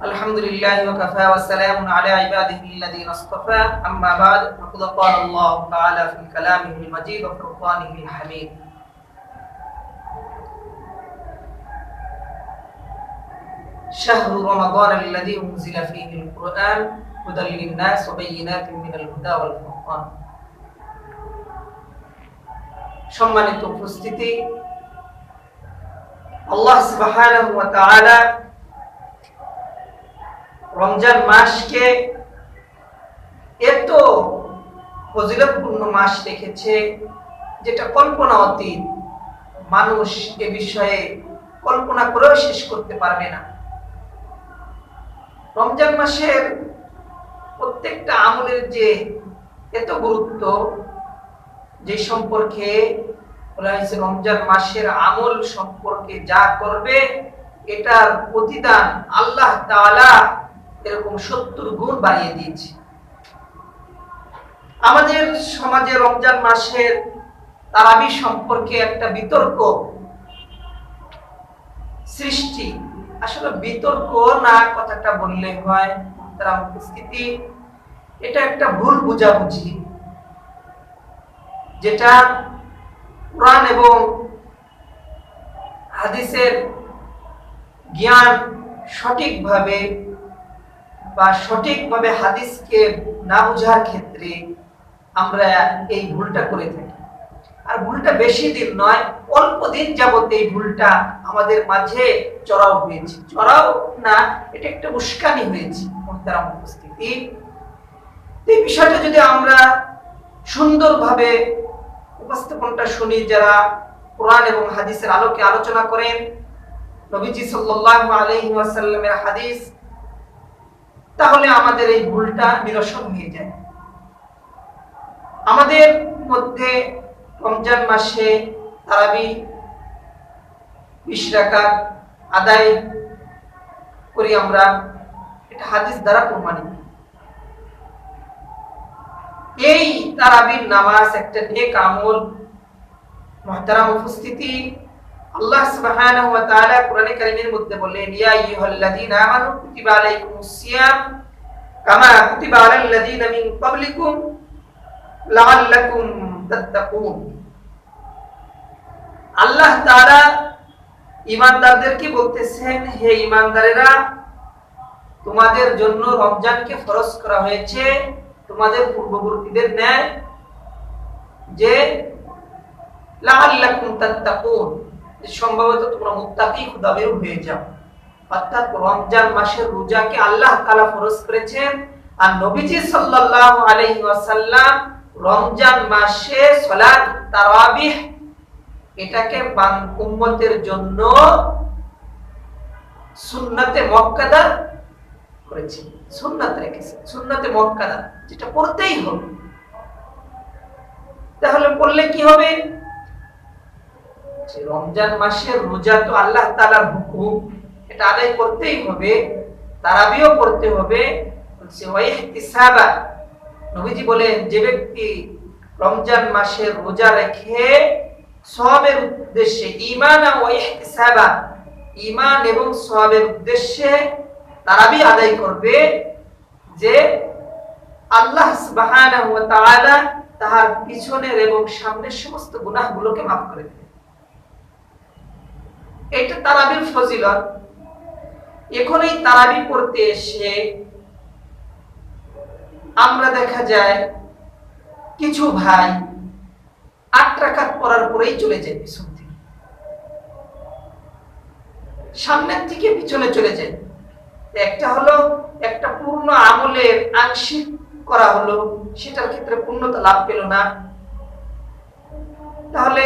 الحمد لله وكفى وسلام على عباده الذين اصطفى أما بعد فقد قال الله تعالى في كلامه المجيد وفرقانه الحميد شهر رمضان الذي أنزل فيه القرآن هدى للناس وبينات من الهدى والفرقان সম্মানিত উপস্থিতি আল্লাহ সুবহানাহু ওয়া তাআলা রমজান মাসকে এত ফজিলতপূর্ণ মাস রেখেছে যেটা কল্পনা অতীত। মানুষ এ বিষয়ে কল্পনা করেও শেষ করতে পারবে না। রমজান মাসের প্রত্যেকটা আমলের যে এত গুরুত্ব, যে সম্পর্কে বলা হয়েছে রমজান মাসের আমল সম্পর্কে যা করবে, এটার প্রতিদান আল্লাহ তাআলা এরকম সত্তর গুণ বাড়িয়ে দিয়েছে। আমাদের সমাজে রমজান মাসের তারাবি সম্পর্কে একটা বিতর্ক সৃষ্টি। আসলে বিতর্ক না কথাটা বললে হয়, তারা উপস্থিতি, এটা একটা ভুল বুঝাবুঝি। যেটা কোরআন এবং হাদিসের জ্ঞান সঠিকভাবে বা সঠিকভাবে হাদিসকে না বোঝার ক্ষেত্রে আমরা এই ভুলটা করে থাকি। আর ভুলটা বেশি দিন নয়, অল্প দিন যাবত এই ভুলটা আমাদের মাঝে চড়াও হয়েছে। চড়াও না, এটা একটা উস্কানি হয়েছে, মোহতারাম উপস্থিতি। এই বিষয়টা যদি আমরা সুন্দরভাবে উপস্থাপনটা শুনি, যারা কোরআন এবং হাদিসের আলোকে আলোচনা করেন, নবীজি সাল্লাল্লাহু আলাইহি ওয়াসাল্লামের হাদিস তাহলে আমাদের এই ভুলটা নিরসন হয়ে যায়। আমাদের মধ্যে রমজান মাসে তারাবি, বিশ রাকাত আদায় করি আমরা, এটা হাদিস দ্বারা প্রমাণিত। এই তারাবির নামাজ একটা নেক আমল, মহতারাম উপস্থিতি আল্লাহ সুবহানাহু ওয়া তাআলা কোরআনে কারীমের মধ্যে বললেন, ইয়া আইয়ুহাল্লাযীনা আমানু কুতিবা আলাইকুমুস সিয়াম কামা কুতিবা আলাল লাযীনা মিন ক্বাবলিকুম লাআল্লাকুম তাত্তাকুন. আল্লাহ তাআলা ঈমানদারদেরকে বলতেছেন, হে ঈমানদারেরা, তোমাদের জন্য রমজানকে ফরজ করা হয়েছে। তোমাদের পূর্ববর্তীদের ন্যায় যে লাআল্লাকুম তাত্তাকুন। সম্ভবত তোমরা মুত্তাকি খুদাবের হয়ে যাও। অর্থাৎ রমজান মাসের রোজাকে আল্লাহ তাআলা ফরজ করেছেন। আর নবীজি সাল্লাল্লাহু আলাইহি ওয়াসাল্লাম রমজান মাসে সালাত, তারাবিহ, এটাকে বান, উম্মতের জন্য সুন্নাতে মক্কাদা করেছেন। সুন্নাত রেখেছে সুন্নাতে মক্কাদা, যেটা পড়তেই হবে। তাহলে পড়লে কি হবে? রমজান মাসের রোজা তো আল্লাহ তাআলার হুকুম। এটা আদায় করতেই হবে, তারাবিও পড়তে হবে। নবীজি বলেন, যে ব্যক্তি রমজান মাসের রোজা রেখে সওয়াবের উদ্দেশ্যে ইহতিসাবা, ঈমান এবং সওয়াবের উদ্দেশ্যে তারাবি আদায় করবে যে আল্লাহ তাহার পিছনের এবং সামনের সমস্ত গুনাহগুলোকে মাফ করে দেবে। এটা তারাবির ফজিলত। এখন এই তারাবি পড়তে এসে আমরা দেখা যায় কিছু ভাই আট রাকাত পড়ার পরেই চলে যায় পিছন থেকে। সামনের থেকে পিছনে চলে যায়। একটা হলো একটা পূর্ণ আমলের আংশিক করা হলো, সেটার ক্ষেত্রে পূর্ণতা লাভ পেল না। তাহলে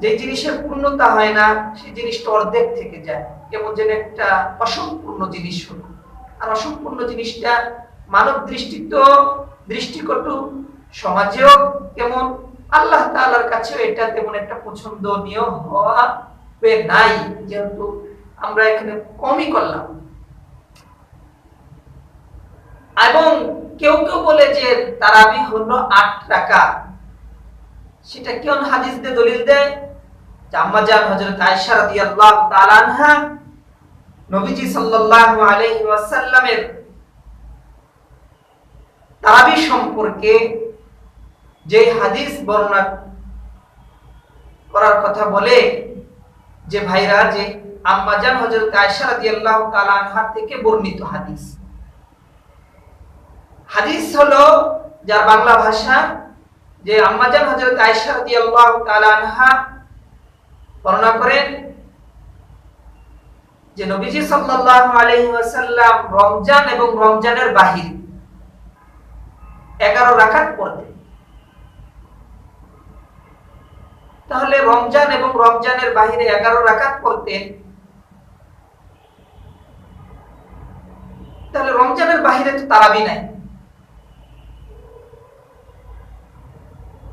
যে জিনিসের পূর্ণতা হয় না সেই জিনিসটা অর্ধেক থেকে যায়। কেমন যেন একটা অসম্পূর্ণ জিনিস হলো। আর অসম্পূর্ণ জিনিসটা মানব দৃষ্টিতে দৃষ্টিকটু সমাজেও কেমন, আল্লাহ তাআলার কাছেও এটা তেমন একটা পছন্দনীয় হওয়া হয়ে নাই, যেহেতু আমরা এখানে কমই করলাম। এবং কেউ কেউ বলে যে তারাবি হলো আট টাকা সেটা কেউ হাদিস দিয়ে দলিল দেয়? তারাবি সম্পর্কে যে হাদিস বর্ণনা করার কথা বলে যে ভাইরা, যে আম্মাজান হযরত আয়েশা রাদিয়াল্লাহু তাআলা থেকে বর্ণিত হাদিস। হাদিস হলো যার বাংলা ভাষা যে আম্মাজান হযরত আয়েশা রাদিয়াল্লাহু তাআলা বর্ণনা করেন যে নবীজি সাল্লাল্লাহু আলাইহি ওয়াসাল্লাম রমজান এবং রমজানের বাহির 11 রাকাত পড়তেন। তাহলে রমজান এবং রমজানের বাহিরে 11 রাকাত পড়তেন। তাহলে রমজানের বাহিরে তো তারাবি নাই।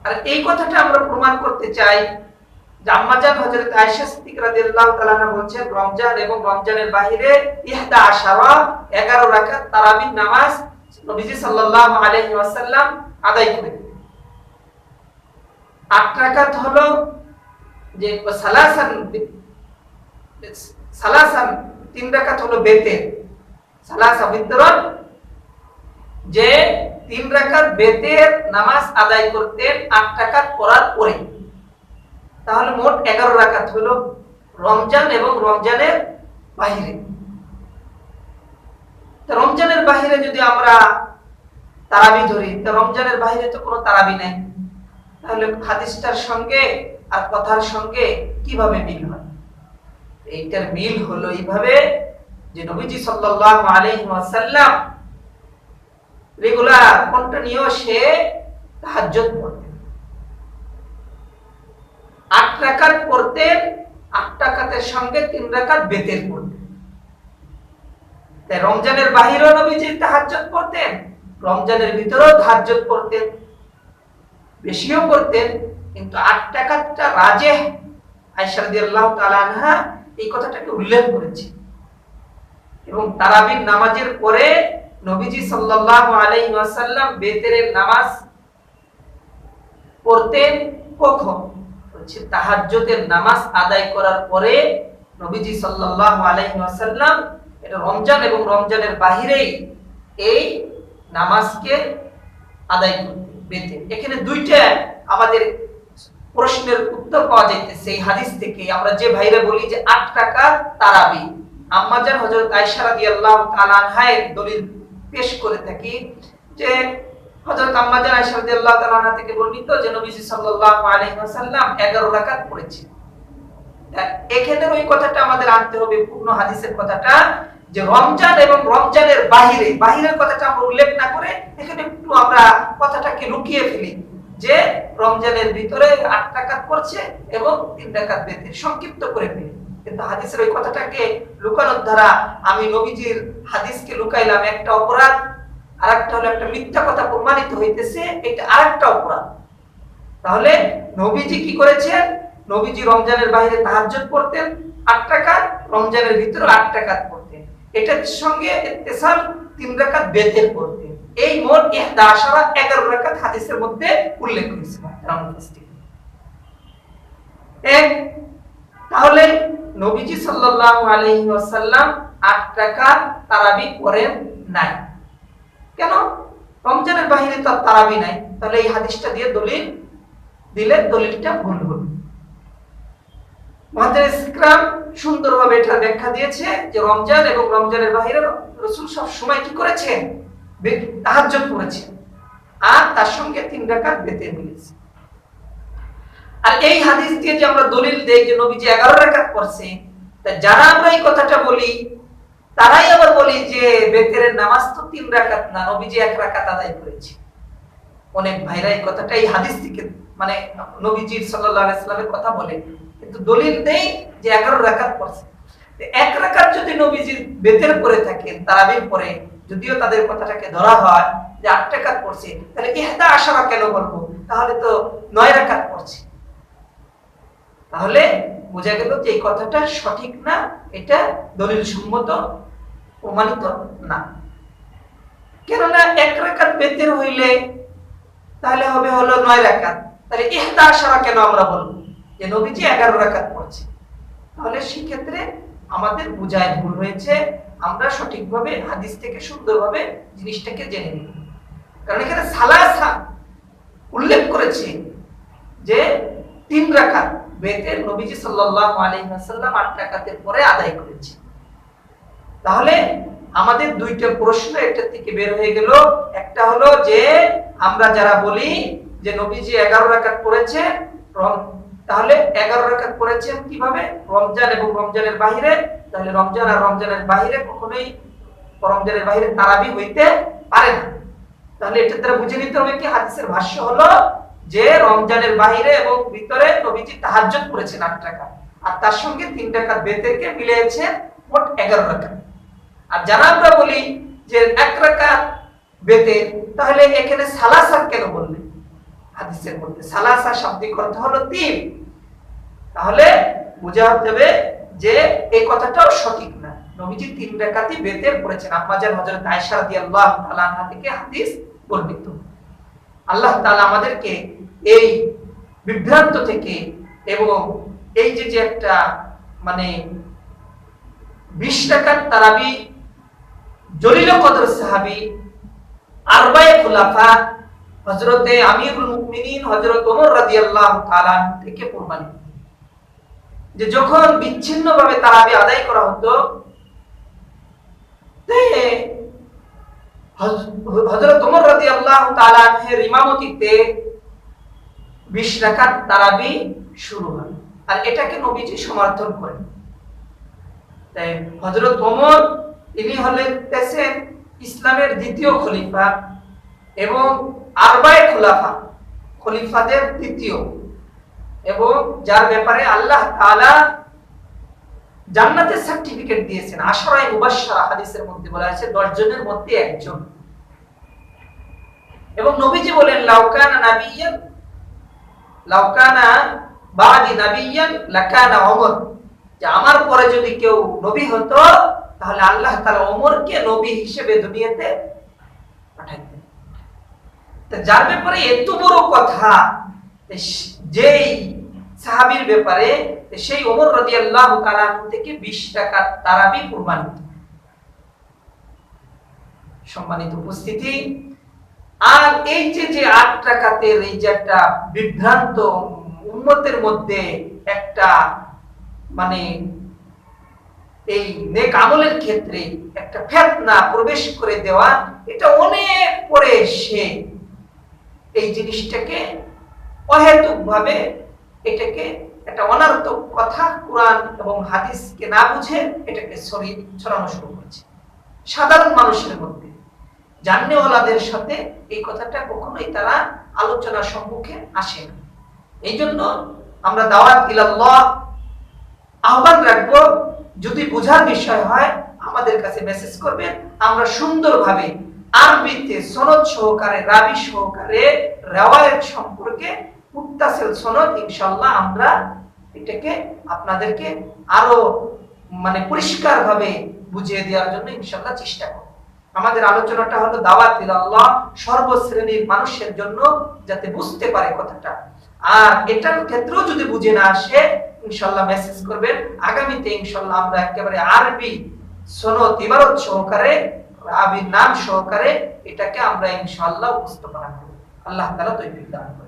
আর এই কথাটা আমরা প্রমাণ করতে চাই আম্মাজান হযরত আয়েশা সিদ্দিক রাদিয়াল্লাহু তাআলা বলছেন, রমজান এবং রমজানের ইহদা আশারা 11 রাকাত তারাবি নামাজ নবীজি সাল্লাল্লাহু আলাইহি ওয়াসাল্লাম আদায় করেন। আট রাকাত হলো যে সালাসান সালাসান, তিন রাকাত হলো বেতের। সালাসা বিতরণ, যে তিন রাকাত বেতের নামাজ আদায় করতেন, আট রাকাত পড়ার পরে তাহলে মোট এগারো রাকাত হলো রমজান এবং রমজানের বাহিরে। রমজানের বাহিরে যদি আমরা তারাবি ধরি, তো রমজানের বাহিরে তো কোনো তারাবি নাই। তাহলে হাদিসটার সঙ্গে আর কথার সঙ্গে কীভাবে মিল হয়? এইটার মিল হলো এইভাবে যে নবীজি সাল্লাল্লাহু আলাইহি রেগুলার কন্টিনিউয়াস সে তাহাজ্জুদ পড়তেন আট রাকাত পড়তেন আট রাকাতের সঙ্গে তিন রাকাত বেতের পড়তেন। তাই রমজানের বাহিরেও নবীজি তাহাজ্জুদ পড়তেন, রমজানের ভিতরেও তাহাজ্জুদ পড়তেন, বেশিও করতেন কিন্তু আট টাকাটা রাজে আয়েশা রাদিয়াল্লাহু তাআলা আনহা এই কথাটাকে উল্লেখ করেছে। এবং তারাবির নামাজের পরে নবীজি ওয়াসাল্লাম বেতেরের নামাজ পড়তেন কখন? হচ্ছে তাহাজ্জুদের নামাজ আদায় করার পরে নবীজি সাল্লাল্লাহু আলাইহি ওয়াসাল্লাম এটা রমজান এবং রমজানের বাহিরেই এই নামাজকে আদায় বেতেন এখানে দুইটা আমাদের প্রশ্নের উত্তর পাওয়া যাইতেছে এই হাদিস থেকে। আমরা যে ভাইরা বলি যে আট টাকা তারাবি। আম্মাজান হযরত আয়েশা রাদিয়াল্লাহু তাআলা আনহায়ের দলিল পেশ করে থাকি যে হযরত আম্মাজান আয়েশা রাদিয়াল্লাহু তাআলা থেকে বর্ণিত যে নবীজি সাল্লাল্লাহু আলাইহি ওয়াসাল্লাম 11 রাকাত পড়েছেন। এখানে ওই কথাটা আমাদের আনতে হবে, পূর্ণ হাদিসের কথাটা, যে রমজান এবং রমজানের বাহিরে, বাহিরের কথাটা আমরা উল্লেখ না করে এখানে একটু আমরা কথাটাকে লুকিয়ে ফেলি, যে রমজানের ভিতরে আট টাকাত পড়ছে এবং তিন টাকাত বেঁধে, সংক্ষিপ্ত করে ফেলি। কিন্তু হাদিসের ওই কথাটাকে লুকানোর দ্বারা আমি নবীজির হাদিসকে লুকাইলাম একটা অপরাধ আর একটা হলো একটা মিথ্যা কথা প্রমাণিত হইতেছে, এটা আরেকটা অপরাধ। তাহলে নবীজি কি করেছেন? নবীজি রমজানের বাইরে তাহাজ্জুদ পড়তেন, আট টাকাত রমজানের ভিতরে আট টাকাত পড়তেন। এটার সঙ্গে ইত্তেসাল তিন রাকাত বেতের পড়তেন। এই মোট ইহদা আশারা এগারো রাকাত হাদিসের মধ্যে উল্লেখ হয়েছে এক, তাহলে নবীজি সাল্লাল্লাহু আলাইহি ওয়াসাল্লাম আট টাকা তারাবি করেন নাই। কেন? রমজানের বাহিরে তো তারাবি নাই। তাহলে এই হাদিসটা দিয়ে দলিল দিলে দলিলটা ভুল হবে। সুন্দরভাবে এটা ব্যাখ্যা দিয়েছে যে রমজান এবং রমজানের বাহিরে রসুল সব সময় কি করেছেন? আর তার সঙ্গে তিন রাকাত বেতে মিলেছে আর এই হাদিস দিয়ে যে আমরা দলিল দেই যে এগারো রাকাত পড়ছে তা যারা আমরা এই কথাটা বলি তারাই আবার বলি যে বেতের নামাজ তো তিন রাকাত না, নবীজি এক রাকাত আদায় করেছে। অনেক ভাইরা এই কথাটা এই হাদিস থেকে মানে নবীজির সাল্লামের কথা বলে। কিন্তু দলিল দেই যে এগারো রাকাত পড়ছে। এক রাকাত যদি নবীজি বেতের পরে থাকেন, তারাবির পরে যদিও তাদের কথাটাকে ধরা হয় যে আট রাকাত পড়ছে, তাহলে ইহদা আশারা কেন বলব? তাহলে তো নয় রাকাত পড়ছে। তাহলে বোঝা গেল যে এই কথাটা সঠিক না, এটা দলিল সম্মত প্রমাণিত না। কেননা এক রাকাত বেতের হইলে তাহলে হবে হলো নয় রাকাত তাহলে ইহদা আশারা কেন আমরা বলব? যে নবীজি এগারো রাকাত পড়ছে। তাহলে সেক্ষেত্রে আমাদের বোঝায় ভুল হয়েছে। আমরা সঠিকভাবে হাদিস থেকে সুন্দরভাবে জিনিসটাকে জেনে নিই কারণ এখানে সালাসা উল্লেখ করেছে যে তিন রাকাত বেতের নবীজি সাল্লাল্লাহু আলাইহি ওয়াসাল্লাম আট রাকাতের পরে আদায় করেছে। তাহলে আমাদের দুইটা প্রশ্ন একটা থেকে বের হয়ে গেল। একটা হলো যে, আমরা যারা বলি যে নবীজি এগারো রাকাত পড়েছে তাহলে এগারো রাকাত পড়েছেন কীভাবে? রমজান এবং রমজানের বাহিরে। তাহলে রমজান আর রমজানের বাহিরে কখনোই রমজানের বাহিরে তারাবি হইতে পারে না। তাহলে এটা দ্বারা বুঝে নিতে হবে কি হাদিসের ভাষ্য হলো যে, রমজানের বাহিরে এবং ভিতরে নবীজি তাহাজ্জুদ করেছেন আট টাকা আর তার সঙ্গে তিন টাকা বেতেরকে মিলিয়েছে মোট এগারো টাকা আর যারা আমরা বলি যে এক রাকাত বেতে তাহলে এখানে সালাসা কেন বললেন হাদিসের মধ্যে সালাসা শাব্দিক অর্থ হলো তিন তাহলে বোঝা যাবে যে এই কথাটাও সঠিক না। নবীজি তিন রাকাতই বেতের পড়েছেন। আম্মাজান হযরত আয়েশা রাদিয়াল্লাহু তাআলা থেকে হাদিস বর্ণিত। আল্লাহ তাআলা আমাদেরকে এই বিভ্রান্ত থেকে এবং এই যে যে একটা মানে বিশ টাকার তারাবি জলিল কদর সাহাবি খুলাফা আমিরুল মুমিনিন ওমর থেকে যে যখন বিচ্ছিন্নভাবে তারাবি আদায় করা হতো ওমর আনহের ইমামতিতে 20 রাকাত তারাবি শুরু হয়। আর এটাকে নবীজি সমর্থন করেন। তাই হযরত ওমর তিনি হলেন তেসেন ইসলামের দ্বিতীয় খলিফা এবং আরবায় খোলাফা, খলিফাদের দ্বিতীয়। এবং যার ব্যাপারে আল্লাহ তাআলা জান্নাতের সার্টিফিকেট দিয়েছেন। আশরায়ে মুবাশশারা হাদিসের মধ্যে বলা আছে 10 জনের মধ্যে একজন। এবং নবীজি বলেন লাউকানা নাবিয়ান লাউকানা বাদি নাবিয়ান, লাকানা ওমর। যে আমার পরে যদি কেউ নবী হতো তাহলে আল্লাহ তাআলা ওমরকে নবী হিসেবে দুনিয়াতে যার ব্যাপারে এত বড় কথা যেই সাহাবীর ব্যাপারে সেই রাদিয়াল্লাহু তাআলা আনহু থেকে 20 টাকা তারাবি কুরবানি সম্মানিত উপস্থিতি, আর এই যে যে আট টাকাতে এই যে একটা বিভ্রান্ত উন্মতের মধ্যে একটা মানে এই নেক আমলের ক্ষেত্রে একটা ফেতনা প্রবেশ করে দেওয়া, এটা অনেক পরে সে এই জিনিসটাকে অহেতুক ভাবে এটাকে একটা অনার্থক কথা কোরআন এবং হাদিসকে না বুঝে এটাকে ছড়িয়ে ছড়ানো শুরু করেছে। সাধারণ মানুষের মধ্যে, জাননেওয়ালাদের সাথে এই কথাটা কখনোই তারা আলোচনার সম্মুখে আসে না। এই জন্য আমরা দাওয়াত ইলাল্লাহ আহ্বান রাখব যদি বোঝার বিষয় হয়, আমাদের কাছে মেসেজ করবেন। আমরা সুন্দরভাবে আরবিতে সনদ সহকারে, রাবি সহকারে, রেওয়ায়ত সম্পর্কে মুত্তাসিল সনদ ইনশাআল্লাহ আমরা এটাকে আপনাদেরকে আরও মানে পরিষ্কারভাবে বুঝিয়ে দেওয়ার জন্য ইনশাআল্লাহ চেষ্টা করব। আমাদের আলোচনাটা হলো দাওয়াত ইলাল্লাহ, সর্বশ্রেণীর মানুষের জন্য যাতে বুঝতে পারে কথাটা। আর এটার ক্ষেত্রেও যদি বুঝে না আসে ইনশাল্লাহ মেসেজ করবেন আগামীতে ইনশাল্লাহ আমরা একেবারে আরবি সনদ, ইবারত সহকারে আবির নাম সহকারে এটাকে আমরা ইনশাল্লাহ উপস্থাপনা করব আল্লাহ তালা তৈরি দান।